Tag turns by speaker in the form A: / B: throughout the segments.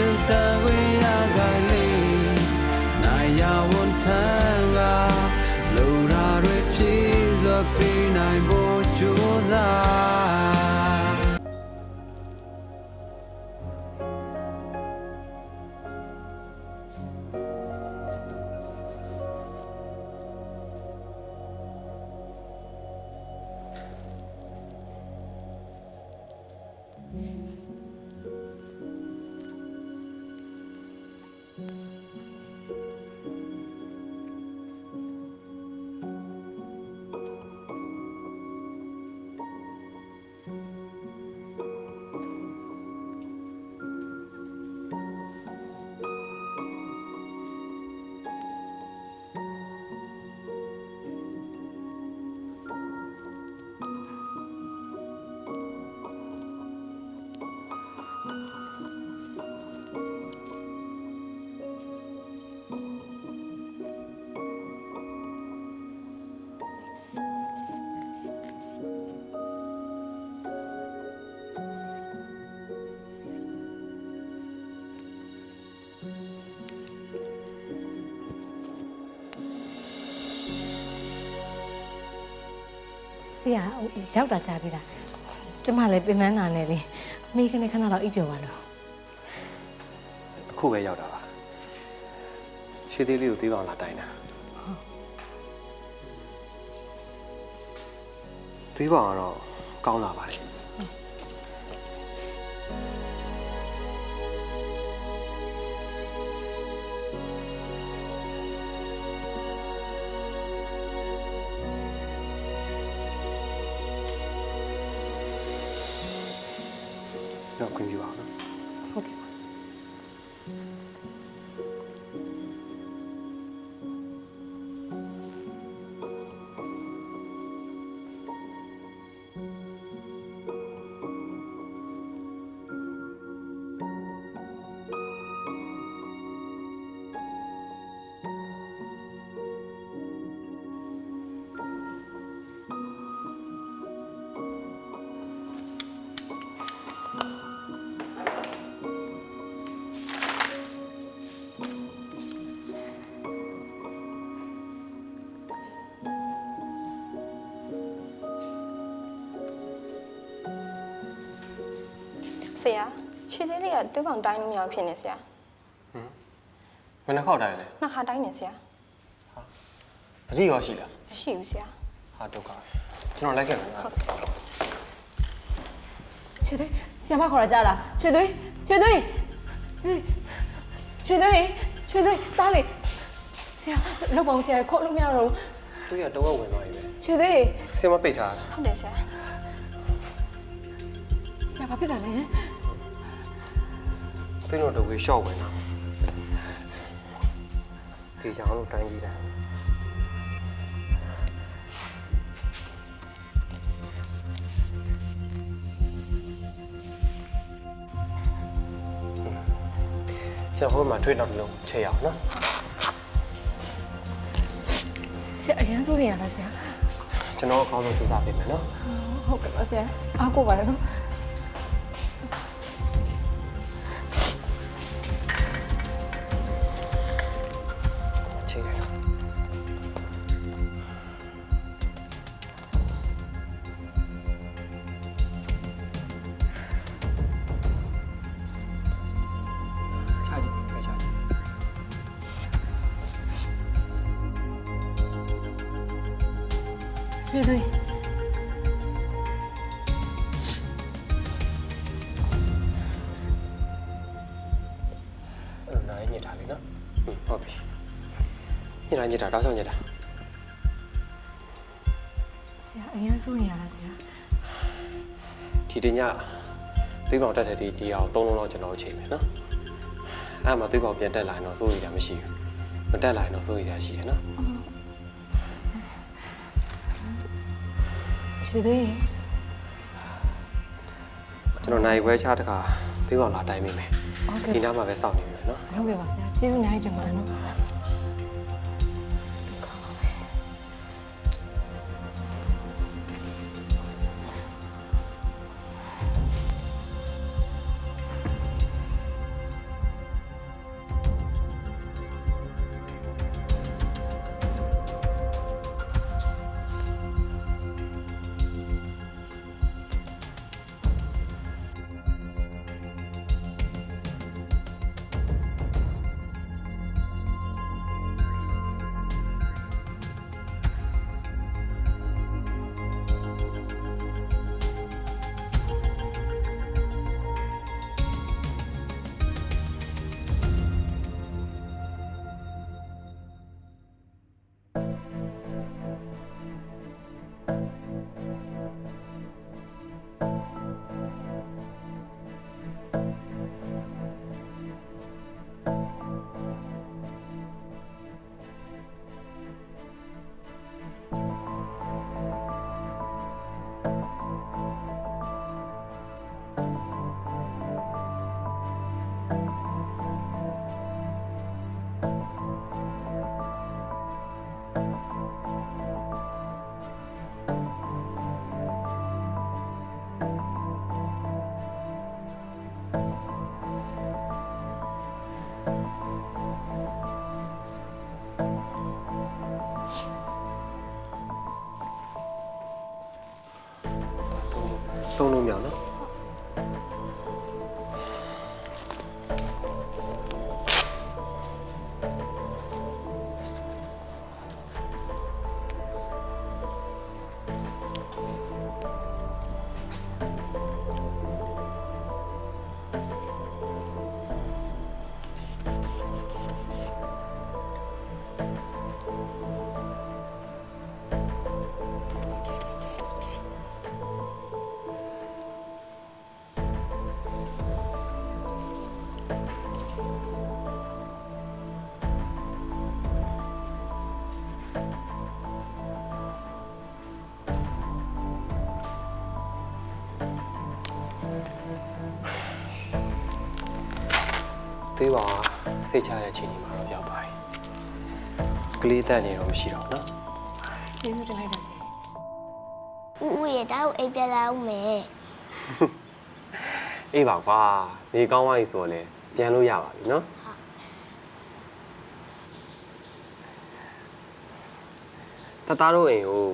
A: ရှ
B: ဆရာဟိုရောက်တာကြားပြီလားကျမလည်းပြင်ပန်းနာနေလေမိခနဲ့ခဏတော့အိပ်ပျော်ပါလို့
C: အခုပဲရောက်တာပါရွှေသေးလေးကိုသေးပါအောင်လာတိုင်းတာသေးပါအောင်တော့ကောင်းလာပါလေတော့ခွ င့်ပြုပါ
D: ဆရာခြေလေးလေးကတွဲပေါင်တိုင်းလို့မရဘူးဖြစ်နေဆရာ
C: ဘယ်နှခေါက်တိုင်းလဲ
D: နှစ်ခါတိုင်းနေဆရာ
C: တတိရောရှိလား
D: မရှိဘူးဆရာ
C: ဟာဒုက္ခကျွန်တော်လိုက်ခဲ့မယ်နော်
B: ရွှေသွေးဆရာမခေါ်ရကြလားရွှေသွေးရွှေသွေးရွှေသွေးရွှေသွေးတားလေဆရာလောက်ပါဦးဆရာခေါ်လို့မရတော့ဘူး
C: သူရတော့ဝင်သွားပြီပဲ
B: ရွှေသွေး
C: ဆင်းမပိတ်ထားတာ
D: ဟုတ်တယ်ဆရာ
B: ဆရာ ဘာဖြစ်တာလဲ
C: သူတို့တော့ဝေရှော့ဝင်တာဒီကြောင်လို့တိုင်းပြီးတာဆရာဟိုမှာထွေးတော့တစ်လုံးချိန်အောင်နော်
B: ဆရာအရင်ဆိုနေရလားဆရာ
C: ကျွန်တော်အကောင်းဆုံးကြိုးစားပေးမယ်နော်
B: ဟုတ်ကဲ့ပါဆရာအားကိုပါလေနော်
C: ချိန် ညစ်တာညစ်တာတော့ဆောင်ညစ်တာ
B: ဆရာအရင်ဆိုနေရလားဆရာ
C: ဒီတညသွေးပေါင်တက်တဲ့ဒီဒီအောင်သုံးလုံးတော့ကျွန်တော်တို့ချိန်မယ်နော်အဲ့မှာသွေးပေါင်ပြန်တက်လာရင်တော့စိုးရိမ်ကြမရှိဘူးမတက်လာရင်တော့စိုးရိမ်ကြရှိရနော်
B: ရွှေသွေး
C: ကျွန်တော်နိုင်ပွဲချတခါသွေးပေါင်လာတိုင်းမိမယ်
B: ဟုတ်ကဲ့
C: ဒီနားမှာပဲစောင့်နေပြီနော်
B: ဟုတ်ကဲ့ပါဆရာကျေးဇူးအများကြီးတင်ပါတယ်နော်
C: သုံးလုံးမြော သေးပါစိတ်ချတဲ့အချိန်ကြီးမှာတော့ရောက်သွားပြီကလေးတက်နေတော့မရှိတော့ဘူးနော်
B: ကျေးဇူးတင်လိုက်ပါစေ
E: ဦးဦးရဲ့ဒါကိုအိပ်ပြလာအောင်မယ်
C: အေးပါကွာနေကောင်းသွားပြီဆိုတော့လေပြန်လို့ရပါပြီနော်တသားတို့အိမ်ကို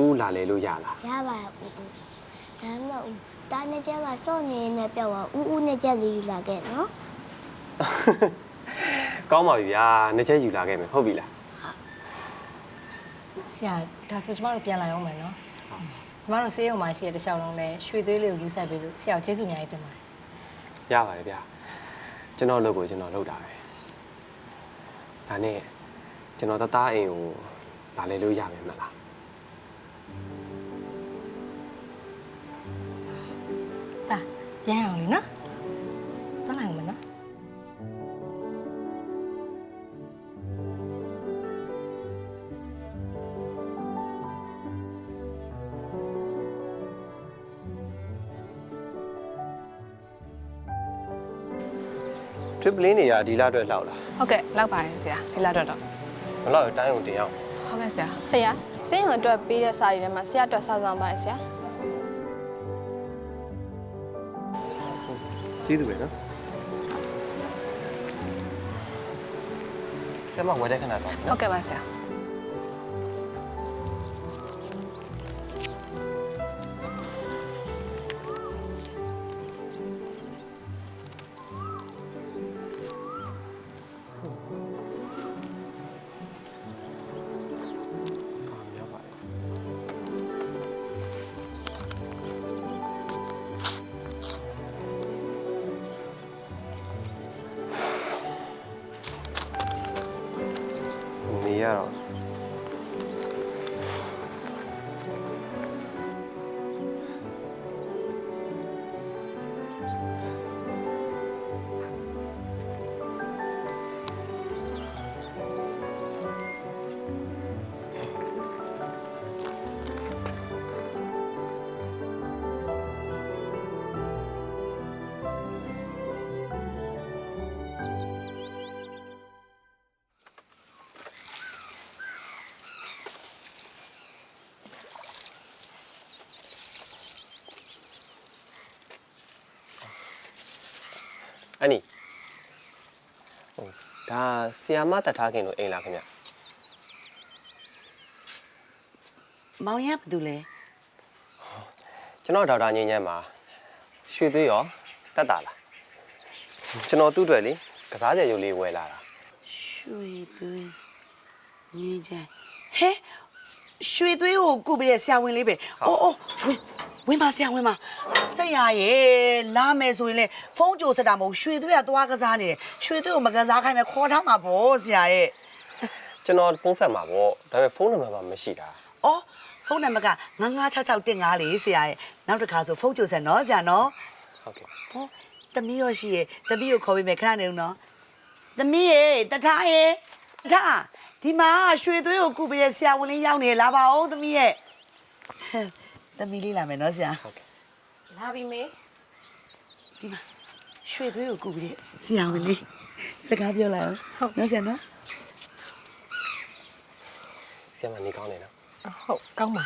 C: ဦးလာလေလို့ရလား
E: ရပါရဲ့ဦးဦးဒါမှမဟုတ်တာနဲ့ချက်ကစော့နေနေပြောက်သွားဦးဦးနဲ့ချက်လေးယူလာခဲ့နော်
C: ကောင်းပါပြီဗျာနှစ်ချက်ယူလာခဲ့မယ်ဟုတ်ပြီလား
B: ဆရာဒါဆိုကျမတို့ပြန်လာအောင်မယ်နော်ကျမတို့ဆေးရုံမှာရှိတဲ့တစ်လျှောက်လုံးနဲ့ရွှေသွေးလေးကိုယူဆိုင်ပေးလို့ဆရာကိုကျေးဇူးအများကြီးတင်ပါတယ်
C: ရပါတယ်ဗျာကျွန်တော်လုပ်ကိုကျွန်တော်လုပ်တာပဲဒါနဲ့ကျွန်တော်တသားအိမ်ကိုလာလေလို့ရမယ်မလား
B: တာပြန်အောင်လीနော်စမ်းလိုက်အောင်မယ်နော်
C: ထရစ်ပလင်းတွေကဒီလအတွက်လောက်လား
F: ဟုတ်ကဲ့လောက်ပါရဲ့ဆရာဒီလောက်တော့တော့
C: မလောက်ရင်တိုင်းကိုတင်အောင်
F: ဟုတ်ကဲ့ဆရာ
D: ဆရာစင်းရုံအတွက်ပေးတဲ့စာရီထဲမှာဆရာအတွက်စာဆောင်ပါတယ်ဆရာ
C: ကျေးဇူးပဲနော်ဆရာမဝယ်တဲ့ခဏတော့
F: ဟုတ်ကဲ့ပါဆရာ
C: နေရ ဒါဆီယာမတတ်ထားခင်လို့အိမ်လာခင်ဗျ
G: မောင်ရဘာတူလဲ
C: ကျွန်တော်ဒေါက်တာညင်းညမ်းမှာရွှေသွေးရောတက်တာလားကျွန်တော်သူ့အတွက်လေကစားကြရုပ်လေးဝယ်လာတာ
G: ရွှေသွေးငင်းချမ်းဟဲရွှေသွေးကိုကုပြီးတဲ့ဆရာဝန်လေးပဲအိုးအိုး ဝင်ဝင်ပါဆရာဝင်ပါဆက်ရရဲ့လာမယ်ဆိုရင်လေဖုန်းကြိုစက်တာမဟုတ်ရွှေသွေးကသွားကစားနေတယ်ရွှေသွေးကိုမကစားခိုင်းမယ်ခေါ်ထားမှာပေါ့ဆရာရဲ့
C: ကျွန်တော်ဖုန်းဆက်မှာပေါ့ဒါပေမဲ့ဖုန်းနံပါတ်မှမရှိတာ
G: အော်ဖုန်းနံပါတ်က996615လေးဆရာရဲ့နောက်တစ်ခါဆိုဖုန်းကြိုစက်နော်ဆရာနော်
C: ဟုတ်ကဲ့
G: ဟောသမီးရောရှိရဲ့သမီးကိုခေါ်ပေးမယ်ခဏနေဦးနော်သမီးရဲ့တထားရဲ့တထားဒီမှာရွှေသွေးကိုကုပေးတဲ့ဆရာဝန်လေးရောက်နေလာပါဦးသမီးရဲ့ဟဲ့ သမီးလေးလာမယ်နော်ဆရာ
C: ဟုတ်ကဲ့
B: လာပြီမေ
G: ဒီမှာရွှေသွေးကိုကုပေးတဲ့ဆရာဝန်လေးစကားပြောလိုက်အောင်နော်ဆရာနော်
C: ဆီယာမနေကောင်းနေနော်
B: ဟုတ်ကောင်းပါ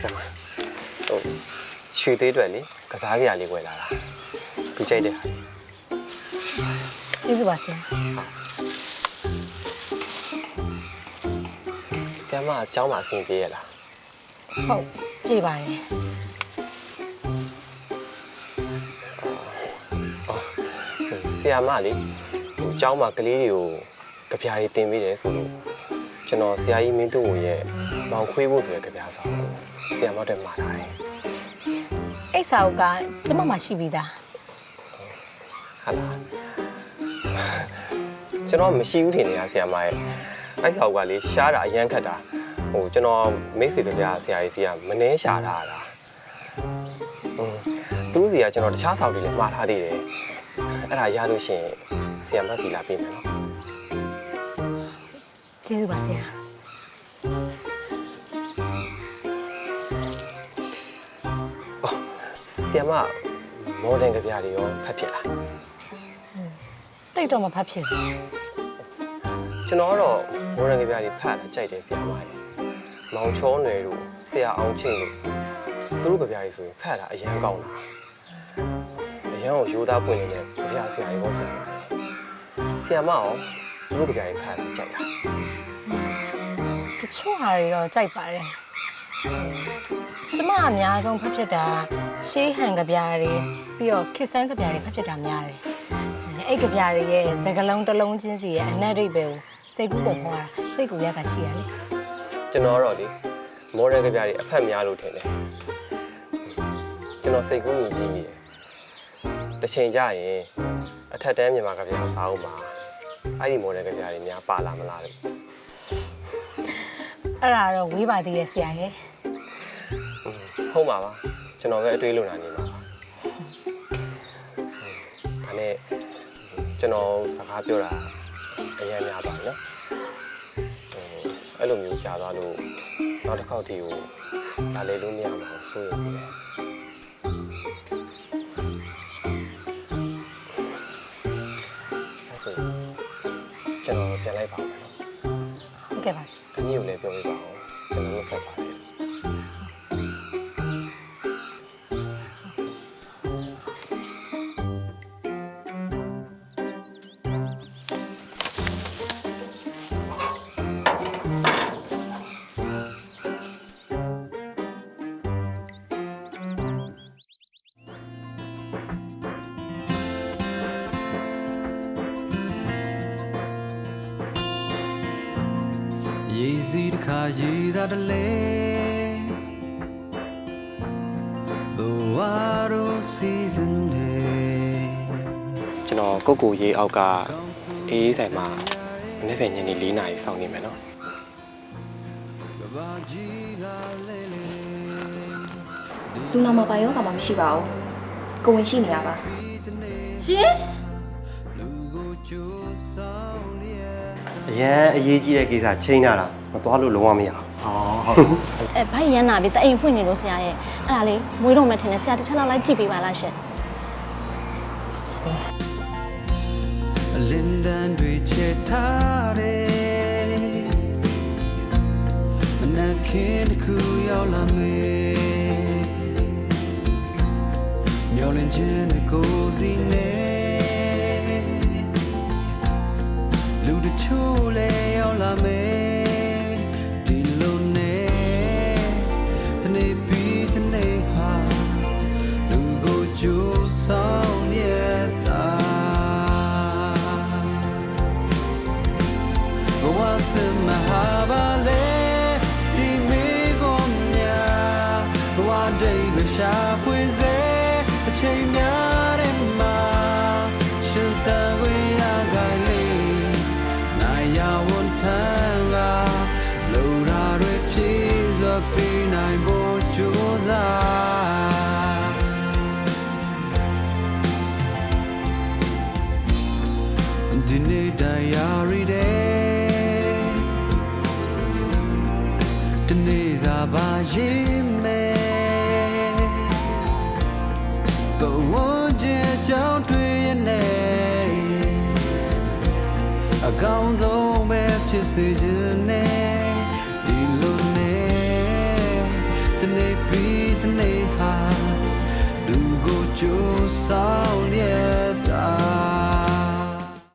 C: ဆီယာမဟုတ် ရွှေသေးအတွက်လေကစားကြရလေးဝယ်လာတာသူကြိုက်တဲ့ဟာ
B: ကျေးဇူးပါဆရာ
C: ဆရာမအเจ้าမှာအဆင်ပြေရလား
B: ဟုတ်ပြေပါတယ်
C: ဆရာမလေဟိုအเจ้าမှာကလေးတွေကိုကြပြားကြီးတင်ပေးတယ်ဆိုလို့ ကျွန်တော်ဆရာကြီးမင်းသူရဲ့မောင်ခွေးဖို့ဆိုတဲ့ကြပြားဆောင်ကိုဆရာမတက်မှာထားတယ်
B: အိတ်စာအုပ်ကကျမမှရှိပြီးသား
C: ဟာလားကျွန်တော်မရှိဘူးထင်နေတာဆရာမရဲ့အဲ့ဆောက်ကလေရှားတာအရန်ခတ်တာဟိုကျွန်တော်မိတ်ဆွေကြပြားဆရာကြီးစီကမနှဲရှာတာလားอืมသူတို့စီကကျွန်တော်တခြားဆောက်တွေလည်းမှားထားသေးတယ်အဲ့ဒါရလို့ရှိရင်ဆရာမစီလာပြင်မယ်နော်
B: ကျေးဇူးပါဆရာ
C: ဆီယမမော်ဒန်ကြပြတွေရောဖတ်ဖြစ်လား
B: တိတ်တော့မဖတ်ဖြစ်ဘူး
C: ကျွန်တော်ကတော့မော်ဒန်ကြပြတွေဖတ်တာကြိုက်တယ်ဆီယမရေမောင်ချောနယ်တို့ဆရာအောင်ချင်းတို့သူတို့ကြပြတွေဆိုရင်ဖတ်တာအရန်ကောင်းတာအရန်ကိုရိုးသားပွင့်နေတဲ့ကြပြဆရာကြီးပေါ့ဆီယမဆီယမရောသူတို့ကြပြတွေဖတ်တာကြိုက်လား
B: တ ချို့ဟာတွေတော့ကြိုက်ပါတယ်ကျမအများဆုံးဖတ်ဖြစ်တာရှေးဟန်ကြပြားတွေပြီးတော့ခစ်ဆန်းကြပြားတွေဖတ်ဖြစ်တာများတယ်အဲ့ကြပြားတွေရဲ့စကလုံးတစ်လုံးချင်းစီရဲ့အနက်ဒိတ်ပဲကိုစိတ်ကူးပုံဟောတာသိတ်ကူရတာရှိရလေ
C: ကျွန်တော်ကတော့လေမော်ဒန်ကြပြတွေအဖတ်များလို့ထင်တယ်ကျွန်တော်စိတ်ကူးမြင်ကြည့်မိတယ်တစ်ချိန်ကျရင်အထက်တန်းမြန်မာကြပြစားအောင်ပါအဲ့ဒီမော်ဒန်ကြပြတွေများပါလာမလားလို့
B: အဲ့ဒါတော့ဝေးပါသေးရဲ့ဆရာရဲ့
C: ဟုတ်ပါပါကျွန်တော်ပဲအတွေးလုံတာနေပါပါဒါနဲ့ကျွန်တော်စကားပြောတာအရင်များပါနော်ဟိုအဲ့လိုမျိုးကြာသွားလို့နောက်တစ်ခေါက်တည်းကိုလာလေလို့မရမှာဆိုရင်ပြီးတယ်အဲ့ဆိုရင်ကျွန်တော်ပြန်လိုက်ပါ မယ်နော်
B: ဟုတ်ကဲ့ပါဆရာ
C: အနည်းကိုလည်းပြောပြပါအောင်ကျွန်တော်တို့ဆက်ပါတယ်
A: ရေသာတလဲဘဝရိုစီဇန်ဒေ
C: ကျွန်တော်ကုတ်ကိုရေးအောက်ကအေးအေးဆိုင်မှာမနေ့ကညနေ4နာရီစောင့်နေမယ်နော်
A: ကဘာကြီးကလဲလဲ
H: လူနာမှာဘာယောဂါမှမရှိပါဘူးကိုဝင်ရှိနေတာပါ
E: ရှင်
A: လူကိုကြိုးဆောင်ရ
I: အရန်အရေးကြီးတဲ့ကိစ္စချိန်တာလားမ သွားလို့လုံးဝမရအောင်
H: အဲဘိုက်ရမ်းနာပြီတအိမ်ဖွင့်နေလို့ဆရာရဲ့အဲ့ဒါလေးမွေးတော့မှထင်တယ်ဆရာတစ်ချက်လောက်လိုက်ကြည့်ပေးပါလားရှင်
A: အလင်းတန်းတွေချက်ထားတယ်အနာခင်းတစ်ခုရောက်လာမေမျောလင်းခြင်းနဲ့ကိုယ်စီနဲ့လူတချို့လည်းရောက်လာမေ ရှာဖွေစေအချိန်များတဲ့မှာရှင်တန်ဝေးရကိုင်းလေးနိုင်ရဝန်ထမ်းကလိုရာတွေပြည့်စွာပြီးနိုင်ဖို့ကြိုးစားဒီနေ့တရားရီတဲ့ဒီနေ့စားပါရင်မဲ ဘဝကျကြောင်းတွေ့ရနေအကောင်းဆုံးပဲဖြစ်စေခြင်းနဲ့ဒီလိုနဲ့ဒီနေ့ပြီးဒီနေ့ဟာလူကိုကြိုးဆောင်ရတာ